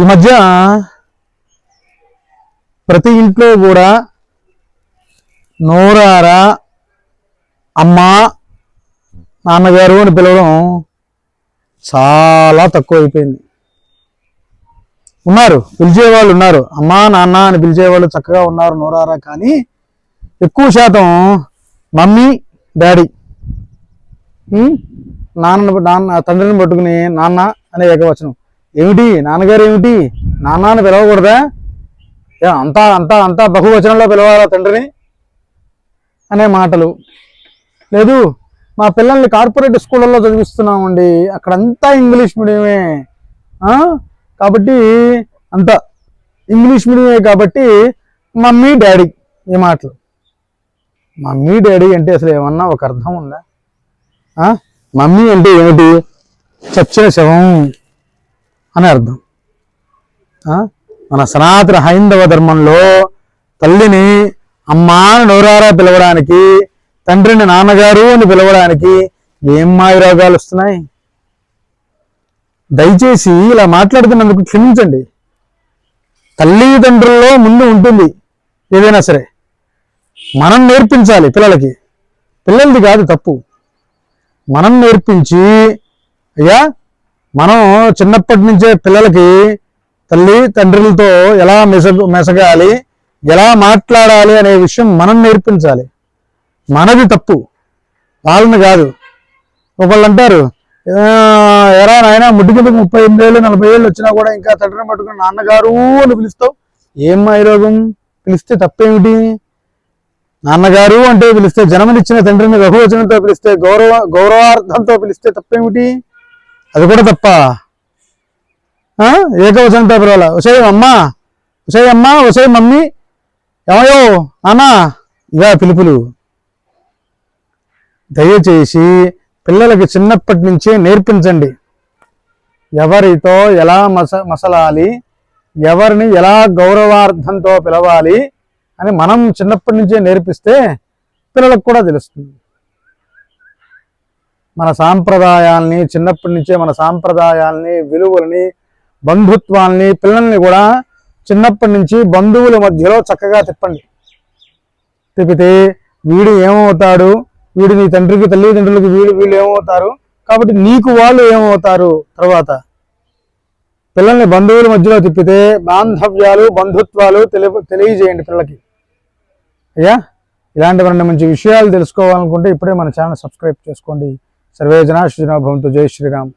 ఈ మధ్య ప్రతి ఇంట్లో కూడా నోరారా అమ్మ నాన్నగారు అని పిలవడం చాలా తక్కువ అయిపోయింది ఉన్నారు పిలిచేవాళ్ళు ఉన్నారు. అమ్మా నాన్న అని పిలిచేవాళ్ళు చక్కగా ఉన్నారు నోరారా కానీ ఎక్కువ శాతం మమ్మీ డాడీ. నాన్న నాన్న తండ్రిని పట్టుకుని నాన్న అనే ఏకవచనం. ఏమిటి? నాన్నగారు ఏమిటి నాన్నని పిలవకూడదా? ఏ, అంతా అంతా అంతా బహువచనంలో పిలవాలా తండ్రిని? అనే మాటలు. లేదు మా పిల్లల్ని కార్పొరేట్ స్కూళ్ళల్లో చదివిస్తున్నామండి. అక్కడంతా ఇంగ్లీష్ మీడియమే. కాబట్టి అంత ఇంగ్లీష్ మీడియమే కాబట్టి మమ్మీ డాడీ ఈ మాటలు. మమ్మీ డాడీ అంటే అసలు ఏమన్నా ఒక అర్థం ఉందా? మమ్మీ అంటే ఏమిటి? చచ్చిన శవం. అని అర్థం. ఆ? మన సనాతన హైందవ ధర్మంలో తల్లిని అమ్మా అని నోరారా పిలవడానికి తండ్రిని నాన్నగారు అని పిలవడానికి ఏం మాయరోగాలు వస్తున్నాయి? దయచేసి ఇలా మాట్లాడుతున్నందుకు క్షమించండి. తల్లిదండ్రుల్లో ముందు ఉంటుంది ఏదైనా సరే. మనం నేర్పించాలి పిల్లలకి. పిల్లలది కాదు తప్పు. మనం నేర్పించి అయ్యా మనం చిన్నప్పటి నుంచే పిల్లలకి తల్లి తండ్రులతో ఎలా మెస మెసగాలి ఎలా మాట్లాడాలి అనే విషయం మనం నేర్పించాలి. మనది తప్పు వాళ్ళని కాదు. ఒకళ్ళు అంటారు ఎరా నాయన ముడ్డి కిందకు ముప్పై ఎనిమిది ఏళ్ళు నలభై ఏళ్ళు వచ్చినా కూడా ఇంకా తండ్రిని పట్టుకుని నాన్నగారు అని పిలుస్తావు? ఏం మాయరోగం పిలిస్తే తప్పేమిటి? నాన్నగారు అంటే పిలిస్తే జన్మనిచ్చిన తండ్రిని రఘువచనంతో పిలిస్తే గౌరవ గౌరవార్థంతో పిలిస్తే తప్పేమిటి? అది కూడా తప్ప. ఏకవచన పేపర్ వాళ్ళ. ఉసే అమ్మా ఉసే అమ్మా ఉసే మమ్మీ. ఏమయో నాన్న ఇవా పిలుపులు. దయచేసి పిల్లలకి చిన్నప్పటి నుంచే నేర్పించండి. ఎవరితో ఎలా మస మసలాలి ఎవరిని ఎలా గౌరవార్థంతో పిలవాలి అని మనం చిన్నప్పటి నుంచే నేర్పిస్తే పిల్లలకు కూడా తెలుస్తుంది. మన సాంప్రదాయాల్ని చిన్నప్పటి నుంచే మన సాంప్రదాయాల్ని విలువలని బంధుత్వాల్ని పిల్లల్ని కూడా చిన్నప్పటి నుంచి బంధువుల మధ్యలో చక్కగా తిప్పండి. తిప్పితే వీడు ఏమవుతాడు? వీడు నీ తండ్రికి తల్లిదండ్రులకు వీడు వీళ్ళు ఏమవుతారు? కాబట్టి నీకు వాళ్ళు ఏమవుతారు? తర్వాత పిల్లల్ని బంధువుల మధ్యలో తిప్పితే బాంధవ్యాలు బంధుత్వాలు తెలియ తెలియజేయండి పిల్లలకి. అయ్యా ఇలాంటివన్నీ మంచి విషయాలు తెలుసుకోవాలనుకుంటే ఇప్పుడే మన ఛానల్ సబ్స్క్రైబ్ చేసుకోండి. సర్వేజన సృజన భవంతు జై శ్రీరామ్